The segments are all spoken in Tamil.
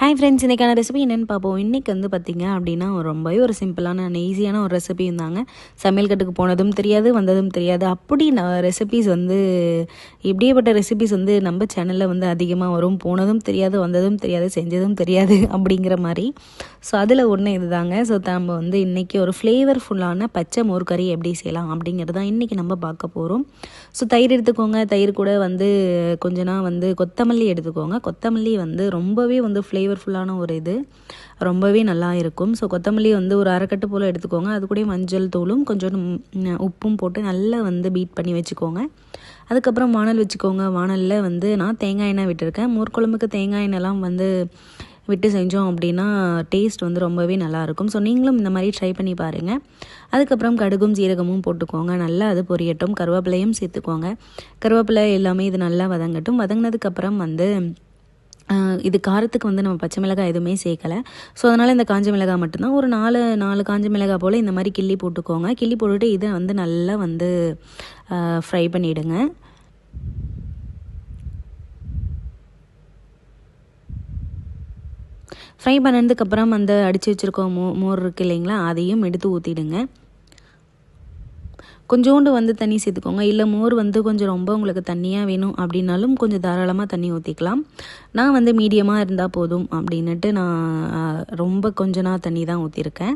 ஹாய் ஃப்ரெண்ட்ஸ் இன்றைக்கான ரெசிபி என்னென்னு பார்ப்போம். இன்றைக்கி வந்து பார்த்திங்க அப்படின்னா ரொம்பவே ஒரு சிம்பிளான ஈஸியான ஒரு ரெசிபி இருந்தாங்க சமையல் கட்டுக்கு போனதும் தெரியாது வந்ததும் தெரியாது. அப்படி நான் ரெசிபிஸ் வந்து இப்படியேப்பட்ட ரெசிபிஸ் வந்து நம்ம சேனலில் வந்து அதிகமாக வரும். போனதும் தெரியாது வந்ததும் தெரியாது செஞ்சதும் தெரியாது அப்படிங்கிற மாதிரி. ஸோ அதில் ஒன்று இதுதாங்க. ஸோ நம்ம வந்து இன்றைக்கி ஒரு ஃப்ளேவர்ஃபுல்லான பச்சை மோர்கறி எப்படி செய்யலாம் அப்படிங்கிறது தான் இன்றைக்கி நம்ம பார்க்க போகிறோம் ஸோ தயிர் எடுத்துக்கோங்க. தயிர் கூட வந்து கொஞ்ச நாள் வந்து கொத்தமல்லி எடுத்துக்கோங்க. கொத்தமல்லி வந்து ரொம்பவே வந்து ஃப்ளேவர் ஃப்ளேவர்ஃபுல்லான ஒரு இது. ரொம்பவே நல்லா இருக்கும். ஸோ கொத்தமல்லி வந்து ஒரு அரைக்கட்டு போல் எடுத்துக்கோங்க. அது கூட மஞ்சள் தூளும் கொஞ்சம் உப்பும் போட்டு நல்லா வந்து பீட் பண்ணி வச்சுக்கோங்க. அதுக்கப்புறம் வானல் வச்சுக்கோங்க. வானலில் வந்து நான் தேங்காய் எண்ணெய் விட்டுருக்கேன். மூர்குழம்புக்கு தேங்காய் எண்ணெய்லாம் வந்து விட்டு செஞ்சோம் அப்படின்னா டேஸ்ட் வந்து ரொம்பவே நல்லாயிருக்கும் ஸோ நீங்களும் இந்த மாதிரி ட்ரை பண்ணி பாருங்கள் அதுக்கப்புறம் கடுகும் சீரகமும் போட்டுக்கோங்க. நல்லா அது பொரியட்டும். கருவேப்பிலையும் சேர்த்துக்கோங்க. கருவேப்பிலை எல்லாமே இது நல்லா வதங்கட்டும். வதங்கினதுக்கப்புறம் வந்து இது காரத்துக்கு வந்து நம்ம பச்சை மிளகாய் எதுவுமே சேர்க்கலை. ஸோ அதனால் இந்த காஞ்ச மிளகாய் மட்டும்தான். ஒரு நாலு நாலு காஞ்ச மிளகாய் போல் இந்த மாதிரி கிள்ளி போட்டுக்கோங்க. கிள்ளி போட்டுட்டு இதை வந்து நல்லா வந்து ஃப்ரை பண்ணிவிடுங்க ஃப்ரை பண்ணதுக்கப்புறம் அந்த அடித்து வச்சுருக்கோம் மோ மோர் இருக்கு இல்லைங்களா? அதையும் எடுத்து ஊற்றிடுங்க கொஞ்சோண்டு வந்து தண்ணி சேர்த்துக்கோங்க. இல்லை மோர் வந்து கொஞ்சம் ரொம்ப உங்களுக்கு தண்ணியாக வேணும் அப்படின்னாலும் கொஞ்சம் தாராளமாக தண்ணி ஊற்றிக்கலாம் நான் வந்து மீடியமாக இருந்தால் போதும் அப்படின்னுட்டு நான் ரொம்ப கொஞ்ச நாள் தண்ணி தான் ஊற்றிருக்கேன்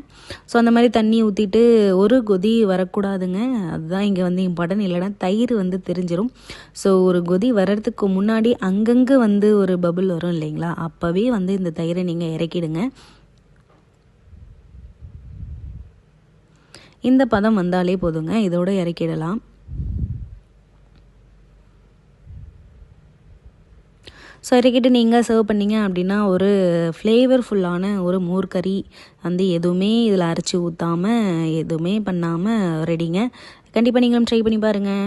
ஸோ அந்த மாதிரி தண்ணி ஊற்றிட்டு ஒரு கொதி வரக்கூடாதுங்க. அதுதான் இங்கே வந்து இம்பார்ட்டன்ட் இல்லைன்னா தயிர் வந்து தெரிஞ்சிடும் ஸோ ஒரு கொதி வர்றதுக்கு முன்னாடி அங்கங்கே வந்து ஒரு பபுள் வரும் இல்லைங்களா? அப்போவே வந்து இந்த தயிரை நீங்கள் இறக்கிடுங்க. இந்த பதம் வந்தாலே போதுங்க. இதோட இறக்கிடலாம். ஸோ இறக்கிட்டு நீங்கள் சர்வ் பண்ணீங்க அப்படின்னா ஒரு ஃப்ளேவர்ஃபுல்லான ஒரு மோர்கறி வந்து எதுவுமே இதில் அரைச்சி ஊற்றாமல் எதுவுமே பண்ணாமல் ரெடிங்க கண்டிப்பாக நீங்களும் ட்ரை பண்ணி பாருங்கள்